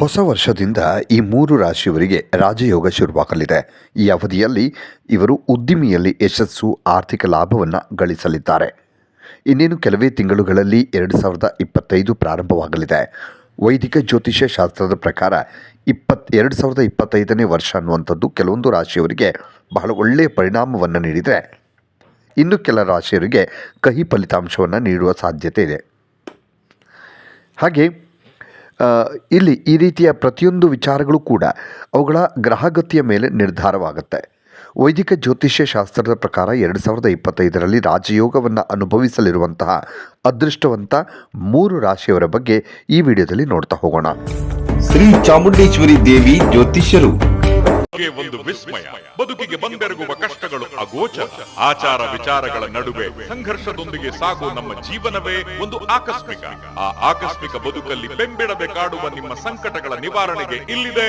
ಹೊಸ ವರ್ಷದಿಂದ ಈ ಮೂರು ರಾಶಿಯವರಿಗೆ ರಾಜಯೋಗ ಶುರುವಾಗಲಿದೆ. ಈ ಅವಧಿಯಲ್ಲಿ ಇವರು ಉದ್ದಿಮೆಯಲ್ಲಿ ಯಶಸ್ಸು, ಆರ್ಥಿಕ ಲಾಭವನ್ನು ಗಳಿಸಲಿದ್ದಾರೆ. ಇನ್ನೇನು ಕೆಲವೇ ತಿಂಗಳುಗಳಲ್ಲಿ ಎರಡು ಸಾವಿರದ ಇಪ್ಪತ್ತೈದು ಪ್ರಾರಂಭವಾಗಲಿದೆ. ವೈದಿಕ ಜ್ಯೋತಿಷ್ಯ ಶಾಸ್ತ್ರದ ಪ್ರಕಾರ ಇಪ್ಪತ್ ಎರಡು ಸಾವಿರದ ಇಪ್ಪತ್ತೈದನೇ ವರ್ಷ ಅನ್ನುವಂಥದ್ದು ಕೆಲವೊಂದು ರಾಶಿಯವರಿಗೆ ಬಹಳ ಒಳ್ಳೆಯ ಪರಿಣಾಮವನ್ನು ನೀಡಿದರೆ ಇನ್ನು ಕೆಲ ರಾಶಿಯವರಿಗೆ ಕಹಿ ಫಲಿತಾಂಶವನ್ನು ನೀಡುವ ಸಾಧ್ಯತೆ ಇದೆ. ಹಾಗೆ ಇಲ್ಲಿ ಈ ರೀತಿಯ ಪ್ರತಿಯೊಂದು ವಿಚಾರಗಳು ಕೂಡ ಅವುಗಳ ಗ್ರಹಗತಿಯ ಮೇಲೆ ನಿರ್ಧಾರವಾಗುತ್ತೆ. ವೈದಿಕ ಜ್ಯೋತಿಷ್ಯ ಶಾಸ್ತ್ರದ ಪ್ರಕಾರ ಎರಡು ಸಾವಿರದ ಇಪ್ಪತ್ತೈದರಲ್ಲಿ ರಾಜಯೋಗವನ್ನು ಅನುಭವಿಸಲಿರುವಂತಹ ಅದೃಷ್ಟವಂತ ಮೂರು ರಾಶಿಯವರ ಬಗ್ಗೆ ಈ ವಿಡಿಯೋದಲ್ಲಿ ನೋಡ್ತಾ ಹೋಗೋಣ. ಶ್ರೀ ಚಾಮುಂಡೇಶ್ವರಿ ದೇವಿ ಜ್ಯೋತಿಷ್ಯರು. ಗೆ ಒಂದು ವಿಸ್ಮಯ. ಬದುಕಿಗೆ ಬಂದೆರಗುವ ಕಷ್ಟಗಳು ಅಗೋಚರ. ಆಚಾರ ವಿಚಾರಗಳ ನಡುವೆ ಸಂಘರ್ಷದೊಂದಿಗೆ ಸಾಗುವ ನಮ್ಮ ಜೀವನವೇ ಒಂದು ಆಕಸ್ಮಿಕ. ಆ ಆಕಸ್ಮಿಕ ಬದುಕಲ್ಲಿ ಬೆಂಬಿಡದೆ ಕಾಡುವ ನಿಮ್ಮ ಸಂಕಟಗಳ ನಿವಾರಣೆಗೆ ಇಲ್ಲಿದೆ.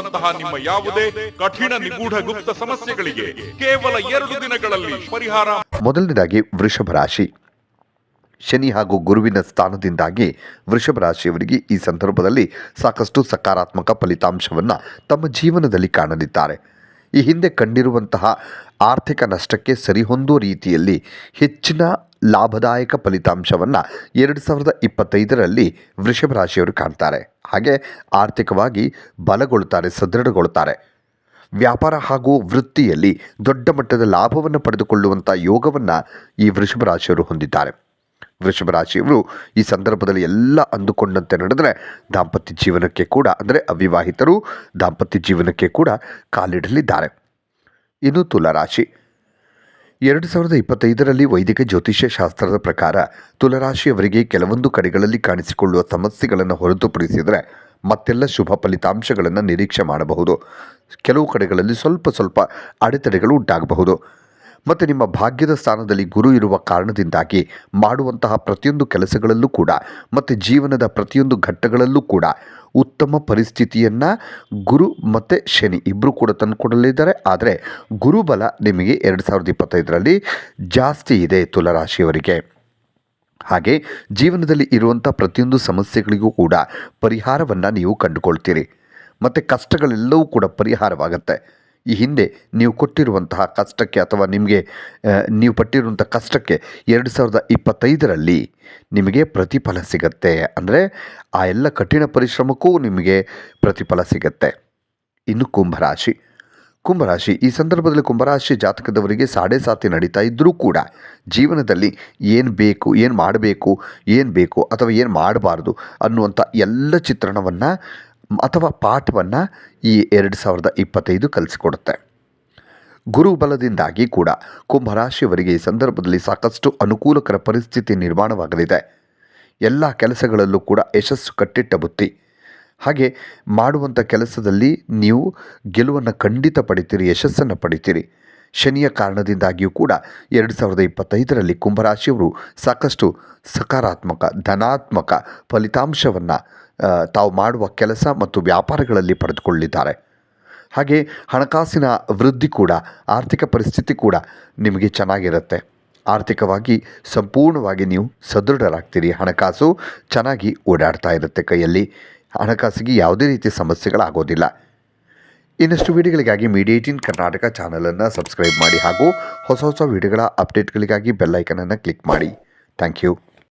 ವಶೀಕರಣದಂತಹ ನಿಮ್ಮ ಯಾವುದೇ ಕಠಿಣ ನಿಗೂಢ ಗುಪ್ತ ಸಮಸ್ಯೆಗಳಿಗೆ ಕೇವಲ ಎರಡು ದಿನಗಳಲ್ಲಿ ಪರಿಹಾರ. ಮೊದಲನೇದಾಗಿ ವೃಷಭ ರಾಶಿ. ಶನಿ ಹಾಗೂ ಗುರುವಿನ ಸ್ಥಾನದಿಂದಾಗಿ ವೃಷಭ ರಾಶಿಯವರಿಗೆ ಈ ಸಂದರ್ಭದಲ್ಲಿ ಸಾಕಷ್ಟು ಸಕಾರಾತ್ಮಕ ಫಲಿತಾಂಶವನ್ನು ತಮ್ಮ ಜೀವನದಲ್ಲಿ ಕಾಣಲಿದ್ದಾರೆ. ಈ ಹಿಂದೆ ಕಂಡಿರುವಂತಹ ಆರ್ಥಿಕ ನಷ್ಟಕ್ಕೆ ಸರಿಹೊಂದುವ ರೀತಿಯಲ್ಲಿ ಹೆಚ್ಚಿನ ಲಾಭದಾಯಕ ಫಲಿತಾಂಶವನ್ನು ಎರಡು ಸಾವಿರದ ಇಪ್ಪತ್ತೈದರಲ್ಲಿ ವೃಷಭ ರಾಶಿಯವರು ಕಾಣ್ತಾರೆ. ಹಾಗೆ ಆರ್ಥಿಕವಾಗಿ ಬಲಗೊಳ್ಳುತ್ತಾರೆ, ಸದೃಢಗೊಳ್ಳುತ್ತಾರೆ. ವ್ಯಾಪಾರ ಹಾಗೂ ವೃತ್ತಿಯಲ್ಲಿ ದೊಡ್ಡ ಮಟ್ಟದ ಲಾಭವನ್ನು ಪಡೆದುಕೊಳ್ಳುವಂಥ ಯೋಗವನ್ನು ಈ ವೃಷಭ ರಾಶಿಯವರು ಹೊಂದಿದ್ದಾರೆ. ವೃಷಭ ರಾಶಿಯವರು ಈ ಸಂದರ್ಭದಲ್ಲಿ ಎಲ್ಲ ಅಂದುಕೊಂಡಂತೆ ನಡೆದರೆ ದಾಂಪತ್ಯ ಜೀವನಕ್ಕೆ ಕೂಡ, ಅಂದರೆ ಅವಿವಾಹಿತರು ದಾಂಪತ್ಯ ಜೀವನಕ್ಕೆ ಕೂಡ ಕಾಲಿಡಲಿದ್ದಾರೆ. ಇನ್ನು ತುಲಾರಾಶಿ. ಎರಡು ಸಾವಿರದ ಇಪ್ಪತ್ತೈದರಲ್ಲಿ ವೈದಿಕ ಜ್ಯೋತಿಷ್ಯ ಶಾಸ್ತ್ರದ ಪ್ರಕಾರ ತುಲರಾಶಿಯವರಿಗೆ ಕೆಲವೊಂದು ಕಡೆಗಳಲ್ಲಿ ಕಾಣಿಸಿಕೊಳ್ಳುವ ಸಮಸ್ಯೆಗಳನ್ನು ಹೊರತುಪಡಿಸಿದರೆ ಮತ್ತೆಲ್ಲ ಶುಭ ಫಲಿತಾಂಶಗಳನ್ನು ನಿರೀಕ್ಷೆ ಮಾಡಬಹುದು. ಕೆಲವು ಕಡೆಗಳಲ್ಲಿ ಸ್ವಲ್ಪ ಸ್ವಲ್ಪ ಅಡೆತಡೆಗಳು ಉಂಟಾಗಬಹುದು. ಮತ್ತು ನಿಮ್ಮ ಭಾಗ್ಯದ ಸ್ಥಾನದಲ್ಲಿ ಗುರು ಇರುವ ಕಾರಣದಿಂದಾಗಿ ಮಾಡುವಂತಹ ಪ್ರತಿಯೊಂದು ಕೆಲಸಗಳಲ್ಲೂ ಕೂಡ, ಮತ್ತು ಜೀವನದ ಪ್ರತಿಯೊಂದು ಘಟ್ಟಗಳಲ್ಲೂ ಕೂಡ ಉತ್ತಮ ಪರಿಸ್ಥಿತಿಯನ್ನು ಗುರು ಮತ್ತು ಶನಿ ಇಬ್ಬರು ಕೂಡ ತಂದುಕೊಡಲಿದ್ದಾರೆ ಆದರೆ ಗುರುಬಲ ನಿಮಗೆ ಎರಡು ಸಾವಿರದ ಇಪ್ಪತ್ತೈದರಲ್ಲಿ ಜಾಸ್ತಿ ಇದೆ ತುಲರಾಶಿಯವರಿಗೆ. ಹಾಗೆ ಜೀವನದಲ್ಲಿ ಇರುವಂಥ ಪ್ರತಿಯೊಂದು ಸಮಸ್ಯೆಗಳಿಗೂ ಕೂಡ ಪರಿಹಾರವನ್ನು ನೀವು ಕಂಡುಕೊಳ್ತೀರಿ. ಮತ್ತು ಕಷ್ಟಗಳೆಲ್ಲವೂ ಕೂಡ ಪರಿಹಾರವಾಗುತ್ತೆ. ಈ ಹಿಂದೆ ನೀವು ಕೊಟ್ಟಿರುವಂತಹ ಕಷ್ಟಕ್ಕೆ ಅಥವಾ ನಿಮಗೆ ನೀವು ಪಟ್ಟಿರುವಂಥ ಕಷ್ಟಕ್ಕೆ ಎರಡು ಸಾವಿರದ ಇಪ್ಪತ್ತೈದರಲ್ಲಿ ನಿಮಗೆ ಪ್ರತಿಫಲ ಸಿಗತ್ತೆ. ಅಂದರೆ ಆ ಎಲ್ಲ ಕಠಿಣ ಪರಿಶ್ರಮಕ್ಕೂ ನಿಮಗೆ ಪ್ರತಿಫಲ ಸಿಗತ್ತೆ. ಇನ್ನು ಕುಂಭರಾಶಿ. ಕುಂಭರಾಶಿ, ಈ ಸಂದರ್ಭದಲ್ಲಿ ಕುಂಭರಾಶಿ ಜಾತಕದವರಿಗೆ ಸಾಡೆ ಸಾತಿ ನಡೀತಾ ಇದ್ದರೂ ಕೂಡ ಜೀವನದಲ್ಲಿ ಏನು ಬೇಕು, ಏನು ಮಾಡಬೇಕು, ಏನು ಬೇಕು ಅಥವಾ ಏನು ಮಾಡಬಾರ್ದು ಅನ್ನುವಂಥ ಎಲ್ಲ ಚಿತ್ರಣವನ್ನು ಅಥವಾ ಪಾಠವನ್ನು ಈ ಎರಡು ಸಾವಿರದ ಇಪ್ಪತ್ತೈದು ಕಲಿಸಿಕೊಡುತ್ತೆ. ಗುರುಬಲದಿಂದಾಗಿ ಕೂಡ ಕುಂಭರಾಶಿಯವರಿಗೆ ಈ ಸಂದರ್ಭದಲ್ಲಿ ಸಾಕಷ್ಟು ಅನುಕೂಲಕರ ಪರಿಸ್ಥಿತಿ ನಿರ್ಮಾಣವಾಗಲಿದೆ. ಎಲ್ಲ ಕೆಲಸಗಳಲ್ಲೂ ಕೂಡ ಯಶಸ್ಸು ಕಟ್ಟಿಟ್ಟ ಬುತ್ತಿ. ಹಾಗೆ ಮಾಡುವಂಥ ಕೆಲಸದಲ್ಲಿ ನೀವು ಗೆಲುವನ್ನು ಖಂಡಿತ ಪಡಿತೀರಿ, ಯಶಸ್ಸನ್ನು ಪಡಿತೀರಿ. ಶನಿಯ ಕಾರಣದಿಂದಾಗಿಯೂ ಕೂಡ ಎರಡು ಸಾವಿರದ ಇಪ್ಪತ್ತೈದರಲ್ಲಿ ಕುಂಭರಾಶಿಯವರು ಸಾಕಷ್ಟು ಸಕಾರಾತ್ಮಕ, ಧನಾತ್ಮಕ ಫಲಿತಾಂಶವನ್ನು ತಾವು ಮಾಡುವ ಕೆಲಸ ಮತ್ತು ವ್ಯಾಪಾರಗಳಲ್ಲಿ ಪಡೆದುಕೊಳ್ಳಿದ್ದಾರೆ ಹಾಗೆ ಹಣಕಾಸಿನ ವೃದ್ಧಿ ಕೂಡ, ಆರ್ಥಿಕ ಪರಿಸ್ಥಿತಿ ಕೂಡ ನಿಮಗೆ ಚೆನ್ನಾಗಿರುತ್ತೆ. ಆರ್ಥಿಕವಾಗಿ ಸಂಪೂರ್ಣವಾಗಿ ನೀವು ಸದೃಢರಾಗ್ತೀರಿ. ಹಣಕಾಸು ಚೆನ್ನಾಗಿ ಓಡಾಡ್ತಾ ಇರುತ್ತೆ ಕೈಯಲ್ಲಿ. ಹಣಕಾಸಿಗೆ ಯಾವುದೇ ರೀತಿ ಸಮಸ್ಯೆಗಳಾಗೋದಿಲ್ಲ. ಇನ್ನಷ್ಟು ವಿಡಿಯೋಗಳಿಗಾಗಿ ಮೀಡಿಯೇಟಿನ್ ಕರ್ನಾಟಕ ಚಾನಲನ್ನು ಸಬ್ಸ್ಕ್ರೈಬ್ ಮಾಡಿ ಹಾಗೂ ಹೊಸ ಹೊಸ ವಿಡಿಯೋಗಳ ಅಪ್ಡೇಟ್ಗಳಿಗಾಗಿ ಬೆಲ್ಲೈಕನನ್ನು ಕ್ಲಿಕ್ ಮಾಡಿ. Thank you.